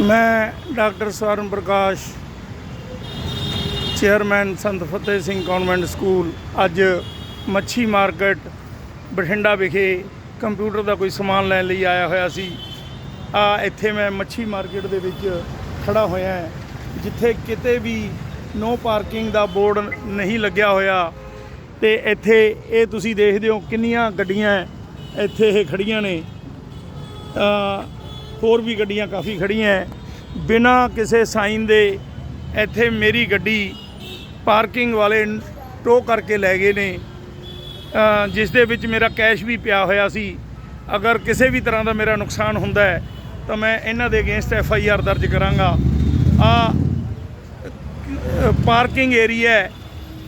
ਮੈਂ ਡਾਕਟਰ ਸਵਰਨ ਪ੍ਰਕਾਸ਼ ਚੇਅਰਮੈਨ ਸੰਤ Fateh Singh convent school ਅੱਜ ਮੱਛੀ ਮਾਰਕੀਟ ਬਠਿੰਡਾ ਵਿਖੇ ਕੰਪਿਊਟਰ ਦਾ ਕੋਈ ਸਮਾਨ ਲੈਣ ਲਈ ਆਇਆ ਹੋਇਆ ਸੀ। ਆ ਇੱਥੇ ਮੈਂ ਮੱਛੀ ਮਾਰਕੀਟ ਦੇ ਵਿੱਚ ਖੜਾ ਹੋਇਆ ਹਾਂ ਜਿੱਥੇ ਕਿਤੇ ਵੀ ਨੋ ਪਾਰਕਿੰਗ ਦਾ ਬੋਰਡ ਨਹੀਂ ਲੱਗਿਆ ਹੋਇਆ। ਤੇ ਇੱਥੇ ਇਹ ਤੁਸੀਂ ਦੇਖਦੇ ਹੋ ਕਿੰਨੀਆਂ ਗੱਡੀਆਂ ਇੱਥੇ ਇਹ ਖੜੀਆਂ ਨੇ। ਅ, ਹੋਰ ਵੀ ਗੱਡੀਆਂ ਕਾਫੀ ਖੜੀਆਂ ਹੈ ਬਿਨਾਂ ਕਿਸੇ ਸਾਈਨ ਦੇ ਇੱਥੇ ਮੇਰੀ ਗੱਡੀ ਪਾਰਕਿੰਗ ਵਾਲੇ ਟੋ ਕਰਕੇ ਲੈ ਗਏ ਨੇ। ਜਿਸ ਦੇ ਵਿੱਚ ਮੇਰਾ ਕੈਸ਼ ਵੀ ਪਿਆ ਹੋਇਆ ਸੀ। ਅਗਰ ਕਿਸੇ ਵੀ ਤਰ੍ਹਾਂ ਦਾ ਮੇਰਾ ਨੁਕਸਾਨ ਹੁੰਦਾ ਹੈ ਤਾਂ ਮੈਂ ਇਹਨਾਂ ਦੇ ਅਗੇਂਸਟ ਐਫ ਆਈ ਆਰ ਦਰਜ ਕਰਾਂਗਾ। ਆ, ਪਾਰਕਿੰਗ ਏਰੀਆ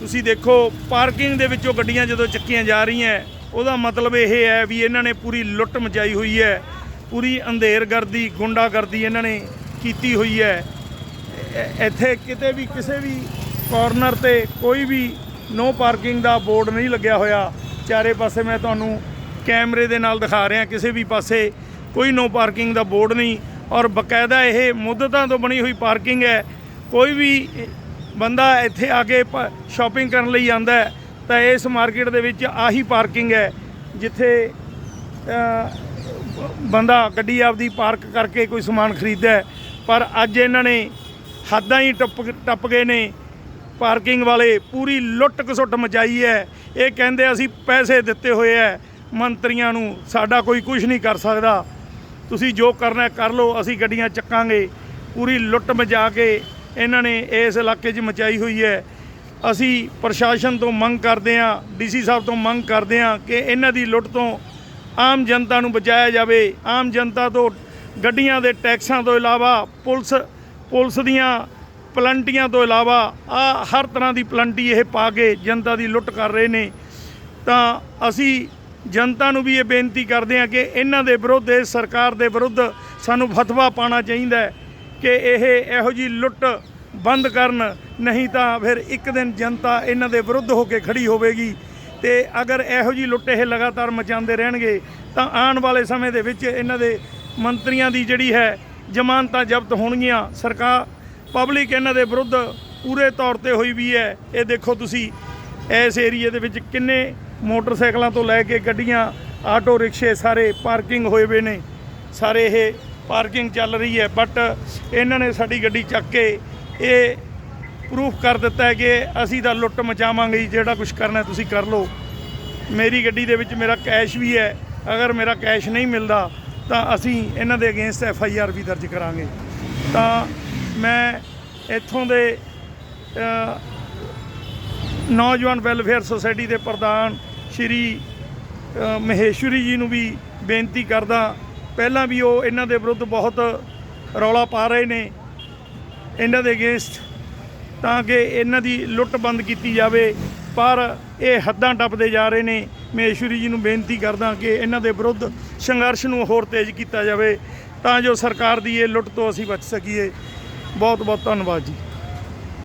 ਤੁਸੀਂ ਦੇਖੋ, ਪਾਰਕਿੰਗ ਦੇ ਵਿੱਚੋਂ ਗੱਡੀਆਂ ਜਦੋਂ ਚੱਕੀਆਂ ਜਾ ਰਹੀਆਂ ਉਹਦਾ ਮਤਲਬ ਇਹ ਹੈ ਵੀ ਇਹਨਾਂ ਨੇ ਪੂਰੀ ਲੁੱਟ ਮਚਾਈ ਹੋਈ ਹੈ ਪੂਰੀ ਅੰਧੇਰਗਰਦੀ, ਗੁੰਡਾਗਰਦੀ ਇਹਨਾਂ ਨੇ ਕੀਤੀ ਹੋਈ ਹੈ। ਇੱਥੇ ਕਿਤੇ ਵੀ, ਕਿਸੇ ਵੀ ਕਾਰਨਰ ਤੇ ਕੋਈ ਵੀ ਨੋ ਪਾਰਕਿੰਗ ਦਾ ਬੋਰਡ ਨਹੀਂ ਲੱਗਿਆ ਹੋਇਆ। ਚਾਰੇ ਪਾਸੇ ਮੈਂ ਤੁਹਾਨੂੰ ਕੈਮਰੇ ਦੇ ਨਾਲ ਦਿਖਾ ਰਿਹਾ, ਕਿਸੇ ਵੀ ਪਾਸੇ ਕੋਈ ਨੋ ਪਾਰਕਿੰਗ ਦਾ ਬੋਰਡ ਨਹੀਂ। ਔਰ ਬਕਾਇਦਾ ਇਹ ਮੁੱਦਤਾਂ ਤੋਂ ਬਣੀ ਹੋਈ ਪਾਰਕਿੰਗ ਹੈ। ਕੋਈ ਵੀ ਬੰਦਾ ਇੱਥੇ ਆ ਕੇ ਸ਼ਾਪਿੰਗ ਕਰਨ ਲਈ ਆਂਦਾ ਤਾਂ ਇਸ ਮਾਰਕੀਟ ਦੇ ਵਿੱਚ ਆਹੀ ਪਾਰਕਿੰਗ ਹੈ, ਜਿੱਥੇ ਬੰਦਾ ਗੱਡੀ ਆਪਦੀ ਪਾਰਕ ਕਰਕੇ ਕੋਈ ਸਮਾਨ ਖਰੀਦਦਾ ਪਰ ਅੱਜ ਇਹਨਾਂ ਨੇ ਹੱਦਾਂ ਹੀ ਟੱਪ ਟੱਪ ਗਏ ਨੇ। ਪਾਰਕਿੰਗ ਵਾਲੇ ਪੂਰੀ ਲੁੱਟ ਕਸੁੱਟ ਮਚਾਈ ਹੈ। ਇਹ ਕਹਿੰਦੇ ਅਸੀਂ ਪੈਸੇ ਦਿੱਤੇ ਹੋਏ ਹੈ। ਮੰਤਰੀਆਂ ਨੂੰ ਸਾਡਾ ਕੋਈ ਕੁਝ ਨਹੀਂ ਕਰ ਸਕਦਾ। ਤੁਸੀਂ ਜੋ ਕਰਨਾ ਕਰ ਲਓ, ਅਸੀਂ ਗੱਡੀਆਂ ਚੱਕਾਂਗੇ। ਪੂਰੀ ਲੁੱਟ ਮਚਾ ਕੇ ਇਹਨਾਂ ਨੇ ਇਸ ਇਲਾਕੇ 'ਚ ਮਚਾਈ ਹੋਈ ਹੈ। ਅਸੀਂ ਪ੍ਰਸ਼ਾਸਨ ਤੋਂ ਮੰਗ ਕਰਦੇ ਹਾਂ, ਡੀਸੀ ਸਾਹਿਬ ਤੋਂ ਮੰਗ ਕਰਦੇ ਹਾਂ ਕਿ ਇਹਨਾਂ ਦੀ ਲੁੱਟ ਤੋਂ ਆਮ ਜਨਤਾ ਨੂੰ ਬਚਾਇਆ ਜਾਵੇ। ਆਮ ਜਨਤਾ ਤੋਂ ਗੱਡੀਆਂ ਦੇ ਟੈਕਸਾਂ ਤੋਂ ਇਲਾਵਾ ਪੁਲਿਸ ਪੁਲਿਸ ਦੀਆਂ ਪਲੰਟੀਆਂ ਤੋਂ ਇਲਾਵਾ ਆ ਹਰ ਤਰ੍ਹਾਂ ਦੀ ਪਲੰਟੀ ਇਹ ਪਾ ਕੇ ਜਨਤਾ ਦੀ ਲੁੱਟ ਕਰ ਰਹੇ ਨੇ। ਤਾਂ ਅਸੀਂ ਜਨਤਾ ਨੂੰ ਵੀ ਇਹ ਬੇਨਤੀ ਕਰਦੇ ਹਾਂ ਕਿ ਇਹਨਾਂ ਦੇ ਵਿਰੁੱਧ, ਇਸ ਸਰਕਾਰ ਦੇ ਵਿਰੁੱਧ ਸਾਨੂੰ ਫਤਵਾ ਪਾਣਾ ਚਾਹੀਦਾ ਹੈ ਕਿ ਇਹ ਇਹੋ ਜੀ ਲੁੱਟ ਬੰਦ ਕਰਨ। ਨਹੀਂ ਤਾਂ ਫਿਰ ਇੱਕ ਦਿਨ ਜਨਤਾ ਇਹਨਾਂ ਦੇ ਵਿਰੁੱਧ ਹੋ ਕੇ ਖੜੀ ਹੋਵੇਗੀ। ਤੇ ਅਗਰ ਇਹੋ ਜੀ ਲੁੱਟ ਇਹ ਲਗਾਤਾਰ ਮਚਾਉਂਦੇ ਰਹਿਣਗੇ, ਤਾਂ ਆਉਣ ਵਾਲੇ ਸਮੇਂ ਦੇ ਵਿੱਚ ਇਹਨਾਂ ਦੇ ਮੰਤਰੀਆਂ ਦੀ ਜਿਹੜੀ ਹੈ ਜ਼ਮਾਨਤਾਂ ਜ਼ਬਤ ਹੋਣਗੀਆਂ। ਸਰਕਾਰ, ਪਬਲਿਕ ਇਹਨਾਂ ਦੇ ਵਿਰੁੱਧ ਪੂਰੇ ਤੌਰ ਤੇ ਹੋਈ ਵੀ ਹੈ। ਇਹ ਦੇਖੋ ਤੁਸੀਂ, ਇਸ ਏਰੀਏ ਦੇ ਵਿੱਚ ਕਿੰਨੇ ਮੋਟਰਸਾਈਕਲਾਂ ਤੋਂ ਲੈ ਕੇ ਗੱਡੀਆਂ, ਆਟੋ ਰਿਕਸ਼ੇ ਸਾਰੇ ਪਾਰਕਿੰਗ ਹੋਏ ਵੇ ਨੇ। ਸਾਰੇ ਇਹ ਪਾਰਕਿੰਗ ਚੱਲ ਰਹੀ ਹੈ, ਬਟ ਇਹਨਾਂ ਨੇ ਸਾਡੀ ਗੱਡੀ ਚੱਕ ਕੇ ਇਹ ਪ੍ਰੂਫ ਕਰ ਦਿੱਤਾ ਹੈ ਕਿ ਅਸੀਂ ਤਾਂ ਲੁੱਟ ਮਚਾਵਾਂਗੇ ਜੀ, ਜਿਹੜਾ ਕੁਝ ਕਰਨਾ ਤੁਸੀਂ ਕਰ ਲਓ। ਮੇਰੀ ਗੱਡੀ ਦੇ ਵਿੱਚ ਮੇਰਾ ਕੈਸ਼ ਵੀ ਹੈ। ਅਗਰ ਮੇਰਾ ਕੈਸ਼ ਨਹੀਂ ਮਿਲਦਾ ਤਾਂ ਅਸੀਂ ਇਹਨਾਂ ਦੇ ਅਗੇਂਸਟ ਐਫ ਆਈ ਆਰ ਵੀ ਦਰਜ ਕਰਾਂਗੇ। ਤਾਂ ਮੈਂ ਇੱਥੋਂ ਦੇ ਅ, ਨੌਜਵਾਨ ਵੈਲਫੇਅਰ ਸੁਸਾਇਟੀ ਦੇ ਪ੍ਰਧਾਨ ਸ਼੍ਰੀ ਅ, ਮਹੇਸ਼ਵਰੀ ਜੀ ਨੂੰ ਵੀ ਬੇਨਤੀ ਕਰਦਾ ਪਹਿਲਾਂ ਵੀ ਉਹ ਇਹਨਾਂ ਦੇ ਵਿਰੁੱਧ ਬਹੁਤ ਰੌਲਾ ਪਾ ਰਹੇ ਨੇ। ਇਹਨਾਂ ਦੇ ਅਗੇਂਸਟ ਤਾਂ ਕਿ ਇਹਨਾਂ ਦੀ ਲੁੱਟ ਬੰਦ ਕੀਤੀ ਜਾਵੇ, ਪਰ ਇਹ ਹੱਦਾਂ ਟੱਪਦੇ ਜਾ ਰਹੇ ਨੇ। ਮੈਂ ਈਸ਼ਵਰੀ ਜੀ ਨੂੰ ਬੇਨਤੀ ਕਰਦਾ ਕਿ ਇਹਨਾਂ ਦੇ ਵਿਰੁੱਧ ਸੰਘਰਸ਼ ਨੂੰ ਹੋਰ ਤੇਜ਼ ਕੀਤਾ ਜਾਵੇ, ਤਾਂ ਜੋ ਸਰਕਾਰ ਦੀ ਇਹ ਲੁੱਟ ਤੋਂ ਅਸੀਂ ਬਚ ਸਕੀਏ। ਬਹੁਤ ਬਹੁਤ ਧੰਨਵਾਦ ਜੀ।